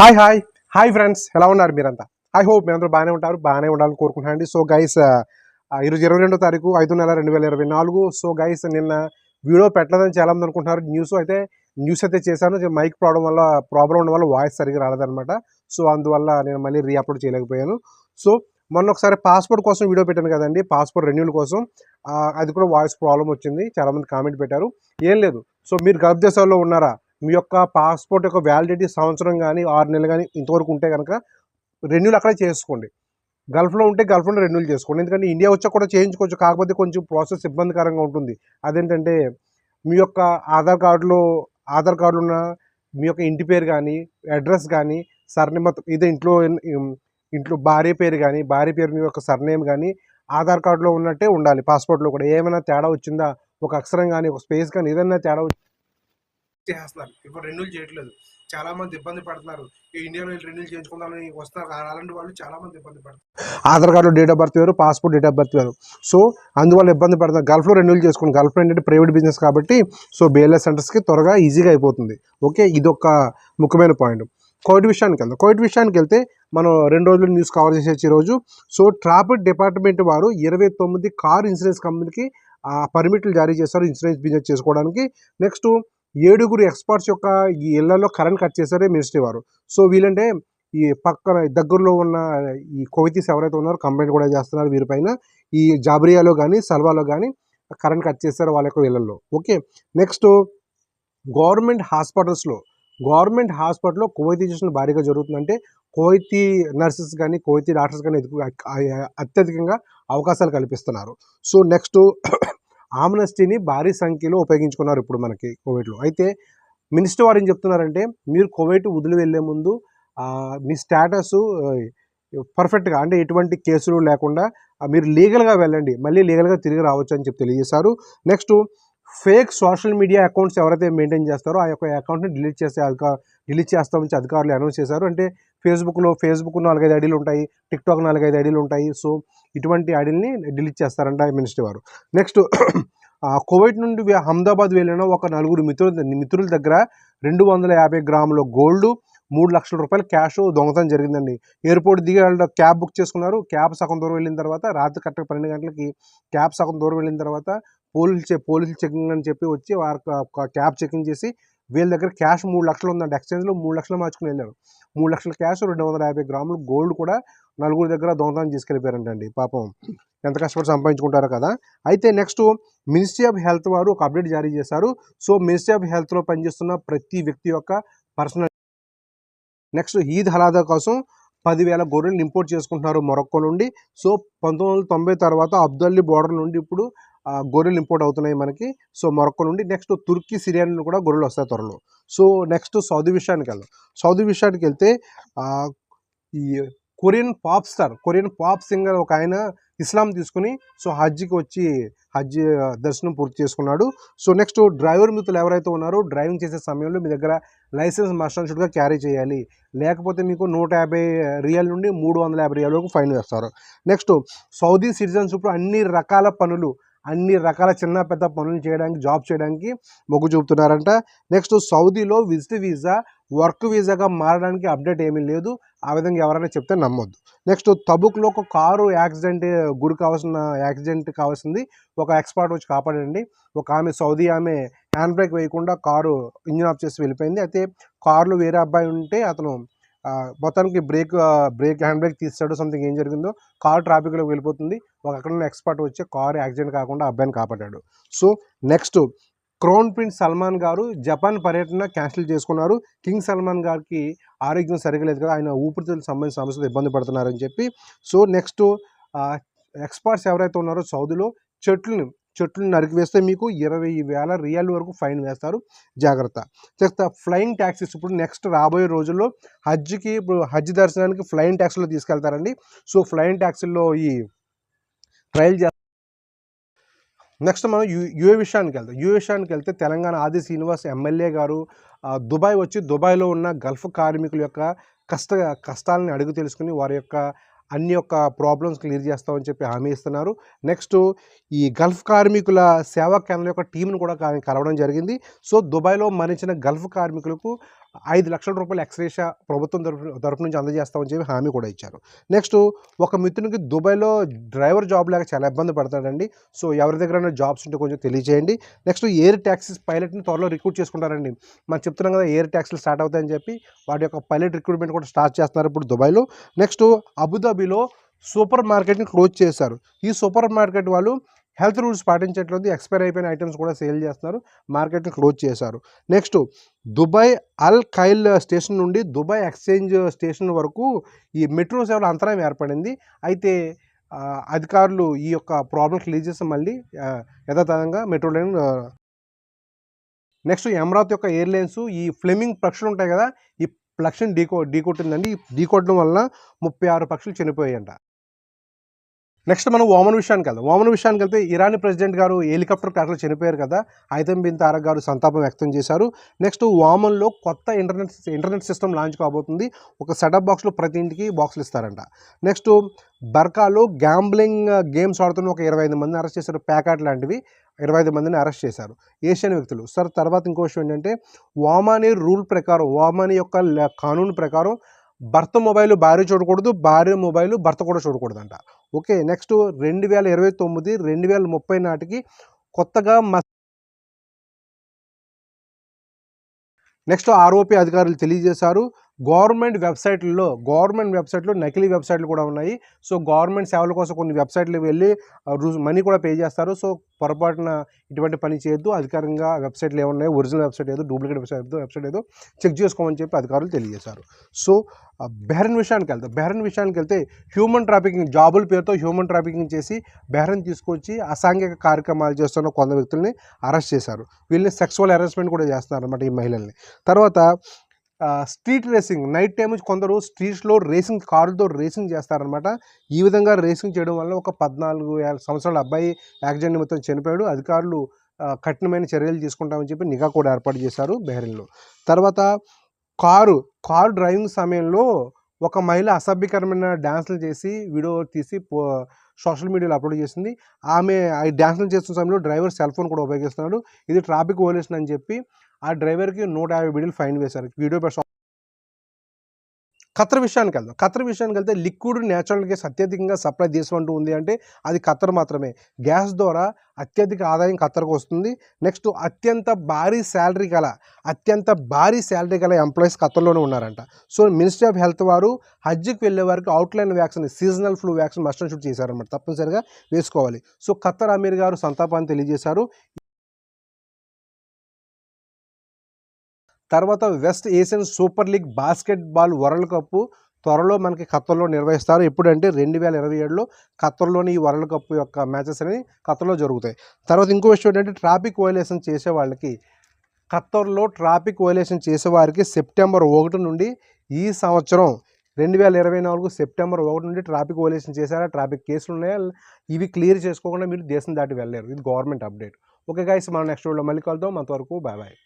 Hi hi hi friends ఎలా ఉన్నారు మీరంతా? ఐ హోప్ మీరందరూ బాగానే ఉంటారు బాగానే ఉండాలని కోరుకుంటున్నాను సో గైస్ uh, uh, ఈరోజు ఇరవై రెండో తారీఖు ఐదు నెల రెండు వేల ఇరవై నాలుగు. సో గైస్ నిన్న వీడియో పెట్టలేదని చాలామంది అనుకుంటున్నారు. న్యూస్ అయితే న్యూస్ అయితే చేశాను. మైక్ ప్రాబ్లం వల్ల ప్రాబ్లం ఉండడం వల్ల వాయిస్ సరిగ్గా రాలేదనమాట సో అందువల్ల నేను మళ్ళీ రీఅప్లోడ్ చేయలేకపోయాను. సో మొన్న ఒకసారి పాస్పోర్ట్ కోసం వీడియో పెట్టాను కదండి. పాస్పోర్ట్ రెన్యూల్ కోసం. Uh, అది కూడా వాయిస్ ప్రాబ్లం వచ్చింది. చాలామంది కామెంట్ పెట్టారు. ఏం లేదు. సో మీరు గల్ఫ్ దేశాల్లో ఉన్నారా? మీ యొక్క పాస్పోర్ట్ యొక్క వ్యాలిడిటీ సంవత్సరం కానీ ఆరు నెలలు కానీ ఇంతవరకు ఉంటే కనుక రెన్యూల్ అక్కడే చేసుకోండి. గల్ఫ్లో ఉంటే గల్ఫ్లో రెన్యూల్ చేసుకోండి. ఎందుకంటే ఇండియా వచ్చా కూడా చేయించుకోవచ్చు. కాకపోతే కొంచెం ప్రాసెస్ ఇబ్బందికరంగా ఉంటుంది. అదేంటంటే మీ యొక్క ఆధార్ కార్డులో ఆధార్ కార్డులో ఉన్న మీ యొక్క ఇంటి పేరు కానీ అడ్రస్ కానీ సర్నేమ్ ఇదే ఇంట్లో ఇంట్లో భార్య పేరు కానీ భార్య పేరు మీ యొక్క సర్నేమ్ కానీ ఆధార్ కార్డులో ఉన్నట్టే ఉండాలి. పాస్పోర్ట్లో కూడా ఏమైనా తేడా వచ్చిందా? ఒక అక్షరం కానీ ఒక స్పేస్ కానీ ఏదైనా తేడా వచ్చి చేస్తున్నారు. ఇప్పుడు రెన్యూల్ చేయట్లేదు. చాలా మంది ఇబ్బంది పడుతున్నారు. ఈ ఇండియాలో రెన్యూల్ చేయించుకుందామని వస్తారు అలాంటి వాళ్ళు చాలా మంది ఇబ్బంది పడుతున్నారు. Aadhaar card date of birth వేరు పాస్పోర్ట్ డేట్ ఆఫ్ బర్త్ వేరు. సో అందువల్ల ఇబ్బంది పడుతున్నారు. గల్ఫ్లో రెన్యూల్ చేసుకోండి గల్ఫ్లో ఏంటంటే ప్రైవేట్ బిజినెస్ కాబట్టి సో బిఎల్ఎస్ సెంటర్స్కి త్వరగా ఈజీగా అయిపోతుంది. ఓకే ఇది ఒక ముఖ్యమైన పాయింట్ కోవిడ్ విషయానికి వెళ్దాం. కోవిడ్ విషయానికి వెళ్తే మనం రెండు రోజులు న్యూస్ కవర్ చేసేసి ఈరోజు సో ట్రాఫిక్ డిపార్ట్మెంట్ వారు ఇరవై తొమ్మిది కార్ ఇన్సూరెన్స్ కంపెనీకి పర్మిట్లు జారీ చేశారు ఇన్సూరెన్స్ బిజినెస్ చేసుకోవడానికి. నెక్స్ట్ ఏడుగురు ఎక్స్పర్ట్స్ యొక్క ఈ ఇళ్ళలో కరెంట్ కట్ చేశారే మినిస్ట్రీ వారు. సో వీళ్ళంటే ఈ పక్కన దగ్గరలో ఉన్న ఈ కొవితీస్ ఎవరైతే ఉన్నారో కంప్లైంట్ కూడా చేస్తున్నారు వీరిపైన. ఈ జాబ్రియాలో కానీ సల్వాలో కానీ కరెంట్ కట్ చేశారు వాళ్ళ యొక్క ఇళ్ళలో. ఓకే నెక్స్ట్ గవర్నమెంట్ హాస్పిటల్స్లో గవర్నమెంట్ హాస్పిటల్లో కోవైతీజేషన్ భారీగా జరుగుతుందంటే కోవైతీ నర్సెస్ కానీ కోవైతీ డాక్టర్స్ కానీ అత్యధికంగా అవకాశాలు కల్పిస్తున్నారు. సో నెక్స్ట్ ఆమ్నెస్టీని భారీ సంఖ్యలో ఉపయోగించుకున్నారు ఇప్పుడు మనకి కోవిడ్లో. అయితే మినిస్టర్ వారు ఏం చెప్తున్నారంటే మీరు కోవిడ్ వదిలి వెళ్ళే ముందు మీ స్టేటస్ పర్ఫెక్ట్గా అంటే ఎటువంటి కేసులు లేకుండా మీరు లీగల్గా వెళ్ళండి మళ్ళీ లీగల్గా తిరిగి రావచ్చు అని చెప్పి తెలియజేశారు. Next fake social media accounts ఎవరైతే మెయింటైన్ చేస్తారో ఆ యొక్క అకౌంట్ని డిలీట్ చేసే అధికారు డిలీట్ చేస్తామని అధికారులు అనౌన్స్ చేశారు. అంటే ఫేస్బుక్లో ఫేస్బుక్ నాలుగైదు ఐడీలు ఉంటాయి టిక్టాక్ నాలుగైదు ఐడీలు ఉంటాయి. సో ఇటువంటి ఐడీలని డిలీట్ చేస్తారంట మినిస్టర్ వారు. నెక్స్ట్ కోవిడ్ నుండి అహ్మదాబాద్ వెళ్ళిన ఒక నలుగురు మిత్రుల మిత్రుల దగ్గర రెండు వందల యాభై గ్రాముల గోల్డ్ మూడు లక్షల రూపాయల క్యాష్ దొంగతనం జరిగిందండి. ఎయిర్పోర్ట్ దిగి వాళ్ళు క్యాబ్ బుక్ చేసుకున్నారు. క్యాబ్ సగం దూరం వెళ్ళిన తర్వాత రాత్రి కరెక్ట్ పన్నెండు గంటలకి క్యాబ్ సగం దూరం వెళ్ళిన తర్వాత పోలీసులు చె పోలీసులు చెకింగ్ అని చెప్పి వచ్చి వారి క్యాబ్ చెకింగ్ చేసి వీళ్ళ దగ్గర క్యాష్ మూడు లక్షలు ఉందండి. ఎక్స్చేంజ్లో మూడు లక్షలు మార్చుకుని వెళ్ళారు. మూడు లక్షల క్యాష్ రెండు వందల యాభై గ్రాములు గోల్డ్ కూడా నలుగురు దగ్గర దొంగతనం తీసుకెళ్ళిపోయారంటండి పాపం ఎంత కష్టపడి సంపాదించుకుంటారో కదా. అయితే నెక్స్ట్ మినిస్ట్రీ ఆఫ్ హెల్త్ వారు ఒక అప్డేట్ జారీ చేశారు. సో మినిస్ట్రీ ఆఫ్ హెల్త్లో పనిచేస్తున్న ప్రతి వ్యక్తి యొక్క పర్సనల్ నెక్స్ట్ ఈద్ హలాదా కోసం పదివేల గొర్రెలు ఇంపోర్ట్ చేసుకుంటున్నారు మొరక్కో నుండి. సో పంతొమ్మిది వందల తొంభై తర్వాత అబ్దల్లీ బోర్డర్ నుండి ఇప్పుడు గొర్రెలు ఇంపోర్ట్ అవుతున్నాయి మనకి. సో మొరక్కో నుండి నెక్స్ట్ తుర్కీ సిరియా నుండి కూడా గొర్రెలు వస్తాయి త్వరలో. సో నెక్స్ట్ సౌదీ విషయానికి వెళ్దాం. సౌదీ విషయానికి వెళ్తే ఈ Korean pop star Korean pop singer ఒక ఆయన ఇస్లాం తీసుకుని సో హజ్కి వచ్చి హజ్ దర్శనం పూర్తి చేసుకున్నాడు. సో నెక్స్ట్ డ్రైవర్ మిత్రులు ఎవరైతే ఉన్నారో డ్రైవింగ్ చేసే సమయంలో మీ దగ్గర లైసెన్స్ మస్టాన్షుడ్గా క్యారీ చేయాలి. లేకపోతే మీకు నూట యాభై రియల్ నుండి మూడు వందల యాభై రియల్ వరకు ఫైన్ వేస్తారు. నెక్స్ట్ సౌదీ సిటిజన్స్ ఇప్పుడు అన్ని రకాల పనులు అన్ని రకాల చిన్న పెద్ద పనులు చేయడానికి జాబ్ చేయడానికి మొగ్గు చూపుతున్నారంట. నెక్స్ట్ సౌదీలో విజిట్ వీసా వర్క్ వీసాగా మారడానికి అప్డేట్ ఏమీ లేదు. ఆ విధంగా ఎవరైనా చెప్తే నమ్మొద్దు. నెక్స్ట్ తబుక్లో ఒక కారు యాక్సిడెంట్ గురి కావాల్సిన యాక్సిడెంట్ కావాల్సింది. ఒక ఎక్స్పర్ట్ వచ్చి కాపాడండి. ఒక ఆమె సౌదీ ఆమె హ్యాండ్ బ్రేక్ వేయకుండా కారు ఇంజిన్ ఆఫ్ చేసి వెళ్ళిపోయింది. అయితే కారులో వేరే అబ్బాయి ఉంటే అతను మొత్తానికి బ్రేక్ బ్రేక్ హ్యాండ్ బ్రేక్ తీస్తాడు సంథింగ్ ఏం జరిగిందో కారు ట్రాఫిక్లోకి వెళ్ళిపోతుంది. ఒక అక్కడ ఉన్న ఎక్స్పర్ట్ వచ్చి కారు యాక్సిడెంట్ కాకుండా అబ్బాయిని కాపాడాడు. So next crown prince Salman garu Japan పర్యటన క్యాన్సిల్ చేసుకున్నారు. కింగ్ సల్మాన్ గారికి ఆరోగ్యం సరిగా లేదు కదా ఆయన ఊపిరితిత్తులకు సంబంధించిన సమస్యలు ఇబ్బంది పడుతున్నారని చెప్పి. సో నెక్స్ట్ ఎక్స్పర్ట్స్ ఎవరైతే ఉన్నారో సౌదీలో చెట్లను చెట్లు నరికివేస్తే మీకు ఇరవై వేల రియల్ వరకు ఫైన్ వేస్తారు. జాగ్రత్త. Next flying taxis. ఇప్పుడు నెక్స్ట్ రాబోయే రోజుల్లో హజ్కి ఇప్పుడు హజ్ దర్శనానికి ఫ్లయింగ్ ట్యాక్సీలో తీసుకెళ్తారండి. సో ఫ్లయింగ్ ట్యాక్సీల్లో ఈ ట్రయల్ చే నెక్స్ట్ మనం యూ యుఏ విషయానికి వెళ్తాం యుఏ విషయానికి వెళ్తే తెలంగాణ ఆది శ్రీనివాస్ ఎమ్మెల్యే గారు దుబాయ్ వచ్చి దుబాయ్లో ఉన్న గల్ఫ్ కార్మికుల యొక్క కష్ట కష్టాలని అడుగు తెలుసుకుని వారి యొక్క అన్ని యొక్క ప్రాబ్లమ్స్ క్లియర్ చేస్తామని చెప్పి హామీ ఇస్తున్నారు. నెక్స్ట్ ఈ గల్ఫ్ కార్మికుల సేవా కేంద్రం యొక్క టీంను కూడా కలవడం జరిగింది. సో దుబాయ్లో మరణించిన గల్ఫ్ కార్మికులకు ఐదు లక్షల రూపాయలు ఎక్స్రేషా ప్రభుత్వం తరఫు తరఫు నుంచి అందజేస్తామని చెప్పి హామీ కూడా ఇచ్చారు. నెక్స్ట్ ఒక మిత్రునికి దుబాయ్లో డ్రైవర్ జాబ్ లేక చాలా ఇబ్బంది పడతాడండి. సో ఎవరి దగ్గర జాబ్స్ ఉంటే కొంచెం తెలియజేయండి. నెక్స్ట్ ఎయిర్ ట్యాక్సీస్ పైలట్ని త్వరలో రిక్రూట్ చేసుకుంటారండి. మనం చెప్తున్నాం కదా ఎయిర్ ట్యాక్సీలు స్టార్ట్ అవుతాయని చెప్పి వాటి యొక్క పైలట్ రిక్రూట్మెంట్ కూడా స్టార్ట్ చేస్తున్నారు ఇప్పుడు దుబాయ్లో. నెక్స్ట్ అబుదాబిలో సూపర్ మార్కెట్ని క్లోజ్ చేశారు. ఈ సూపర్ మార్కెట్ వాళ్ళు హెల్త్ రూల్స్ పాటించట్లేదు. ఎక్స్పైర్ అయిపోయిన ఐటమ్స్ కూడా సేల్ చేస్తున్నారు. మార్కెట్ని క్లోజ్ చేశారు. Next Dubai Al Khail station నుండి దుబాయ్ ఎక్స్చేంజ్ స్టేషన్ వరకు ఈ మెట్రో సేవల అంతరాయం ఏర్పడింది. అయితే అధికారులు ఈ యొక్క ప్రాబ్లమ్ క్లియర్ చేసి మళ్ళీ యథాతథంగా మెట్రో లైన్ నెక్స్ట్ అమరావతి యొక్క ఎయిర్లైన్స్ ఈ ఫ్లెమింగ్ పక్షులు ఉంటాయి కదా ఈ పక్షిని డీకో డీకొట్టిందండి. ఈ ఢీకొట్టడం వలన ముప్పై ఆరు పక్షులు చనిపోయాయంట. నెక్స్ట్ మనం ఓమన్ విషయానికి వెళ్దాం. ఓమన్ విషయానికి వెళ్తే ఇరానీ ప్రెసిడెంట్ గారు హెలికాప్టర్ క్రాష్లో చనిపోయారు కదా. ఐతం బిన్ తారక్ గారు సంతాపం వ్యక్తం చేశారు. నెక్స్ట్ ఓమన్లో కొత్త ఇంటర్నెట్ ఇంటర్నెట్ సిస్టమ్ లాంచ్ కాబోతుంది. ఒక సెటప్ బాక్స్లో ప్రతి ఇంటికి బాక్సులు ఇస్తారంట. నెక్స్ట్ బర్కాలో గ్యాంబ్లింగ్ గేమ్స్ ఆడుతున్న ఒక ఇరవై ఐదు మందిని అరెస్ట్ చేశారు. ప్యాకాట్ లాంటివి ఇరవై ఐదు మందిని అరెస్ట్ చేశారు. ఏషియన్ వ్యక్తులు. సార్ తర్వాత ఇంకో విషయం ఏంటంటే ఓమానీ రూల్ ప్రకారం వామాని యొక్క కానూన్ ప్రకారం భర్త మొబైల్ భార్య చూడకూడదు భార్య మొబైల్ భర్త కూడా చూడకూడదంట. ఓకే నెక్స్ట్ రెండు వేల ఇరవై తొమ్మిది రెండు వేల ముప్పై నాటికి కొత్తగా మ నెక్స్ట్ ఆర్ఓపి అధికారులు తెలియజేశారు. గవర్నమెంట్ వెబ్సైట్లలో గవర్నమెంట్ వెబ్సైట్లో నకిలీ వెబ్సైట్లు కూడా ఉన్నాయి. సో గవర్నమెంట్ సేవల కోసం కొన్ని వెబ్సైట్లు వెళ్ళి మనీ కూడా పే చేస్తారు. సో పొరపాటున ఇటువంటి పని చేయొద్దు. అధికారంగా వెబ్సైట్లు ఏమున్నాయి ఒరిజినల్ వెబ్సైట్ ఏదో డూప్లికేట్ వెబ్సైట్ వెబ్సైట్ ఏదో చెక్ చేసుకోమని చెప్పి అధికారులు తెలియజేశారు. సో ఆ, విషయానికి వెళ్తే బెహ్రెన్ విషయానికి వెళ్తే హ్యూమన్ ట్రాఫికింగ్ జాబుల పేరుతో హ్యూమన్ ట్రాఫికింగ్ చేసి బెహ్రెన్ తీసుకొచ్చి అసాంఘిక కార్యక్రమాలు చేస్తున్న కొంత వ్యక్తుల్ని అరెస్ట్ చేశారు. వీళ్ళని సెక్సువల్ హెరాస్మెంట్ కూడా చేస్తున్నారు అనమాట ఈ మహిళల్ని. తర్వాత స్ట్రీట్ రేసింగ్ నైట్ టైం కొందరు స్ట్రీట్స్లో రేసింగ్ కారుతో రేసింగ్ చేస్తారనమాట ఈ విధంగా రేసింగ్ చేయడం వల్ల ఒక పద్నాలుగు సంవత్సరాల అబ్బాయి యాక్సిడెంట్ నిమిత్తం చనిపోయాడు. అధికారులు కఠినమైన చర్యలు తీసుకుంటామని చెప్పి నిఘా కూడా ఏర్పాటు చేశారు బెహ్రెన్లో. తర్వాత కారు కారు డ్రైవింగ్ సమయంలో ఒక మహిళ అసభ్యకరమైన డ్యాన్సులు చేసి వీడియో తీసి పో సోషల్ మీడియాలో అప్లోడ్ చేసింది. ఆమె ఆ డ్యాన్సులు చేస్తున్న సమయంలో డ్రైవర్ సెల్ ఫోన్ కూడా ఉపయోగిస్తున్నాడు ఇది ట్రాఫిక్ వోలేషన్ అని చెప్పి ఆ డ్రైవర్కి నూట యాభై వీడియోలు ఫైన్ వేశారు. వీడియో ఖతర్ ఖత్తర్ విషయానికి వెళ్దాం. ఖత్తర్ విషయానికి వెళ్తే లిక్విడ్ న్యాచురల్ గ్యాస్ అత్యధికంగా సప్లై దేశం ఉంది అంటే అది ఖత్తర్ మాత్రమే. గ్యాస్ ద్వారా అత్యధిక ఆదాయం ఖత్తర్కు వస్తుంది. నెక్స్ట్ అత్యంత భారీ శాలరీ గల అత్యంత భారీ శాలరీ గల ఎంప్లాయీస్ ఖత్తర్లోనే ఉన్నారంట. సో మినిస్ట్రీ ఆఫ్ హెల్త్ వారు హజ్కి వెళ్ళే వారికి outline vaccine seasonal flu vaccine must shoot చేశారన్నమాట. తప్పనిసరిగా వేసుకోవాలి. సో ఖతర్ అమీర్ గారు సంతాపాన్ని తెలియజేశారు. తర్వాత West Asian super league basketball world cup త్వరలో మనకి ఖత్తర్లో నిర్వహిస్తారు. ఎప్పుడంటే రెండు వేల ఇరవై ఏడులో ఖత్తర్లోని ఈ వరల్డ్ కప్ యొక్క మ్యాచెస్ అనేవి ఖత్తర్లో జరుగుతాయి. తర్వాత ఇంకో విషయం ఏంటంటే ట్రాఫిక్ వైలేషన్ చేసే వాళ్ళకి ఖత్తర్లో ట్రాఫిక్ వయలేషన్ చేసే వారికి సెప్టెంబర్ ఒకటి నుండి ఈ సంవత్సరం రెండు వేల ఇరవై నాలుగు సెప్టెంబర్ ఒకటి నుండి ట్రాఫిక్ వైలేషన్ చేశారా? ట్రాఫిక్ కేసులు ఉన్నాయా? ఇవి క్లియర్ చేసుకోకుండా మీరు దేశం దాటి వెళ్ళలేరు. ఇది గవర్నమెంట్ అప్డేట్. ఓకే గైస్ మనం నెక్స్ట్ వీడియోలో మళ్ళీ కలుద్దాం. అంతవరకు బాయ్ బాయ్